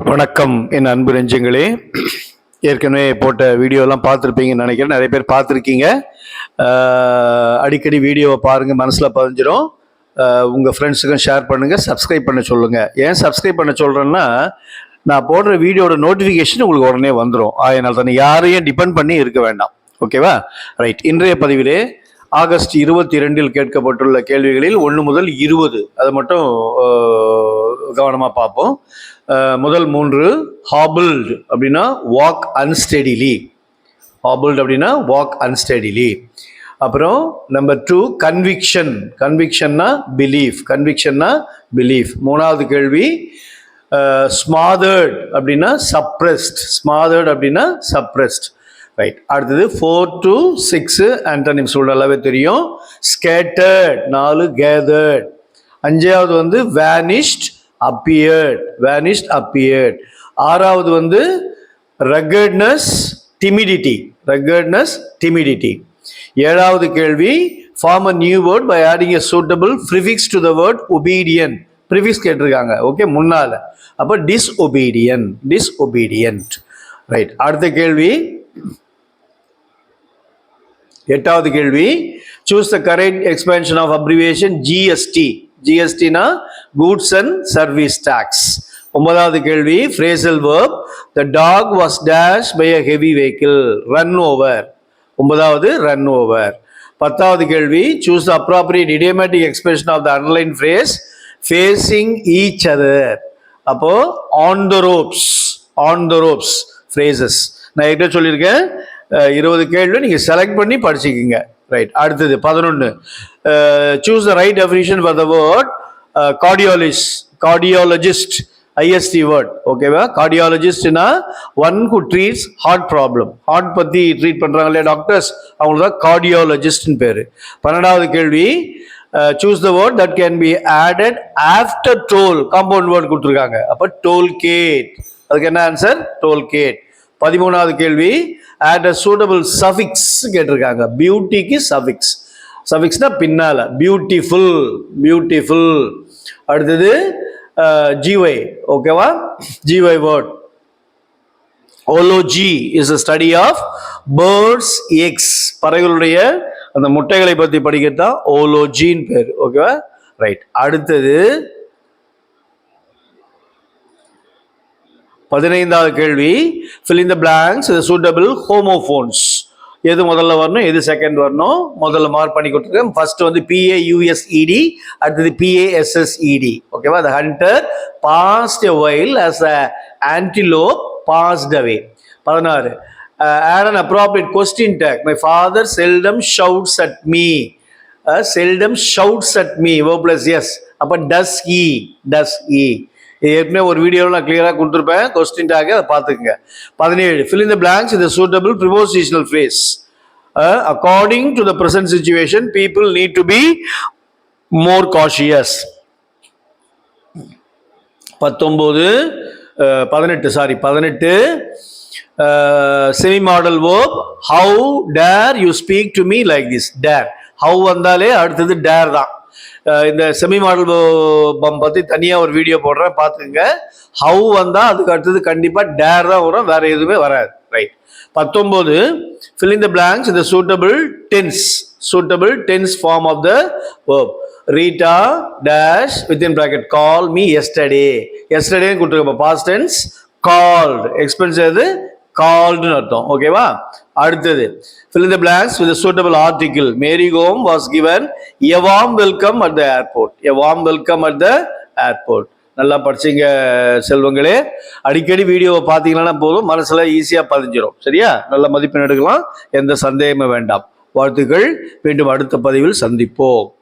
வணக்கம் என் அன்பு நெஞ்சங்களே. ஏற்கனவே போட்ட வீடியோலாம் பார்த்துருப்பீங்கன்னு நினைக்கிறேன். நிறைய பேர் பார்த்துருக்கீங்க. அடிக்கடி வீடியோவை பாருங்கள் மனசில் பதிஞ்சிடும் உங்கள் ஃப்ரெண்ட்ஸுக்கும் ஷேர் பண்ணுங்கள் சப்ஸ்கிரைப் பண்ண சொல்லுங்கள் ஏன் சப்ஸ்கிரைப் பண்ண சொல்கிறேன்னா நான் போடுற வீடியோட நோட்டிஃபிகேஷன் உங்களுக்கு உடனே வந்துடும் அதனால தானே யாரையும் டிபெண்ட் பண்ணி இருக்க வேண்டாம். ஓகேவா ரைட் இன்றைய பதிவிலே ஆகஸ்ட் இருபத்தி ரெண்டில் கேட்கப்பட்டுள்ள கேள்விகளில் ஒன்று முதல் இருபது. அதை மட்டும் கவனமாக பார்ப்போம். முதல் மூன்று ஹாபிள்டு அப்படின்னா வாக் அன்ஸ்டெடிலி ஹாபிள்ட் அப்படின்னா வாக் அன்ஸ்டெடிலி அப்புறம் நம்பர் டூ கன்விக்ஷன் கன்விக்ஷன்னா பிலீஃப் கன்விக்ஷன்னா பிலீஃப் மூணாவது கேள்வி ஸ்மாதர்ட் அப்படின்னா சப்ரெஸ்ட் ஸ்மாதர்ட் அப்படின்னா சப்ரெஸ்ட் ரைட் அடுத்தது ஃபோர் டு சிக்ஸு ஆண்டனிம்ஸ் நல்லாவே தெரியும். ஸ்கேட்டர்ட் நாலு கேதர்ட் அஞ்சாவது வந்து வேனிஷ்ட் அப்பியர்ட் வேனிஸ்ட் அப்பியர்ட் ஆறாவது வந்து ரகட்னஸ் டிமிடிட்டி ரகட்னஸ் டிமிடிட்டி ஏழாவது கேள்வி form a new word by adding a suitable prefix to the word obedient prefix கேட்டிருக்காங்க. ஓகே முன்னால. அப்போ டிஸ்ஒபீடியன் டிஸ்ஒபீடியன்ட் ரைட் அடுத்த கேள்வி. எட்டாவது கேள்வி. Choose the correct expansion of abbreviation GST ஜிஎஸ்டினா goods and service tax ஒன்பதாவது கேள்வி phrasal verb the dog was dash by a heavy vehicle run over ஒன்பதாவது ரன் ஓவர் பத்தாவது கேள்வி choose the appropriate idiomatic expression of the underline phrase facing each other அப்போ on the ropes on the ropes phrases நான் என்கிட்ட சொல்லியிருக்கேன். இருபது கேள்வி நீங்கள் செலக்ட் பண்ணி படிச்சுக்கிங்க. ரைட் அடுத்தது பதினொன்று choose the right definition for the word கார்டியாலிஸ் cardiologist ISD word ஓகேவா கார்டியாலஜிஸ்ட்னா one who treats heart problem heart பற்றி ட்ரீட் பண்ணுறாங்க இல்லையா டாக்டர்ஸ் அவங்களுக்கு தான் கார்டியாலஜிஸ்ட்னு பேர். பன்னெண்டாவது கேள்வி choose the word that can be added after toll compound word கொடுத்துருக்காங்க. அப்போ டோல் கேட் அதுக்கு என்ன ஆன்சர் டோல் கேட் பதிமூணாவது கேள்வி ஆட் அ சூட்டபிள் சஃபிக்ஸ் கேட்டிருக்காங்க. பியூட்டிக்கு சஃபிக்ஸ் சஃபிக்ஸ்னா பின்னால. பியூட்டிஃபுல் பியூட்டிஃபுல் அடுத்தது ஜிவை ஓகேவா ஜிவை word ology is a study of birds eggs பறவைகளுடைய அந்த முட்டைகளை பற்றி படிக்கிறது தான் ஓலோஜின்னு பேர் ஓகேவா ரைட் அடுத்தது பதினைந்தாவது கேள்வி fill in the blanks suitable homophones எது முதல்ல வரணும் எது செகண்ட் வரணும் முதல்ல மார்க் பண்ணி கொடுத்துருக்கேன் ஃபர்ஸ்ட் வந்து பிஏ யூஎஸ்இடி அடுத்தது P A S S E D ஓகேவா the hunter past while as a antelope passed away பதினாறு add an appropriate question tag my father seldom shouts at me seldom shouts at me O plus S அப்போ does he does he ஏற்கனவே ஒரு வீடியோவில் நான் கிளியராக கொடுத்துருப்பேன். Question அதை பார்த்துக்குங்க. பதினேழு ஃபில் இன் த பிளாங்க்ஸ் இந்த suitable prepositional phrase according to the present situation people need to be more cautious பத்தொம்போது பதினெட்டு சாரி பதினெட்டு semi modal verb how dare you speak to me like this dare how வந்தாலே அடுத்தது dare தான். இந்த semi model பம் பற்றி தனியாக ஒரு வீடியோ போடுறேன் பார்த்துங்க ஹவு வந்தால் அதுக்கு அடுத்தது கண்டிப்பாக டேர் தான் வரும் வேறு எதுவுமே வராது. ரைட் பத்தொம்போது ஃபில்லிங் த பிளாங்க்ஸ் இந்த suitable tense suitable tense form of the verb Rita dash within bracket call me yesterday எஸ்டர்டேன்னு கொடுத்துருக்க பாஸ்ட் டென்ஸ் கால்டு எக்ஸ்பென்ஸ் எது? கால்டுன்னு அர்த்தம். ஓகேவா அடுத்தது. Fill the the with suitable a Mary Kom was given a warm welcome at the airport a warm welcome at the airport நல்லா படிச்சீங்க செல்வங்களே. அடிக்கடி வீடியோவை பார்த்தீங்கன்னா போதும். மனசில் ஈஸியாக பதிஞ்சிடும் சரியா? நல்ல மதிப்பெண் எடுக்கலாம். எந்த சந்தேகமும் வேண்டாம். வாழ்த்துக்கள். மீண்டும் அடுத்த பதிவில் சந்திப்போம்.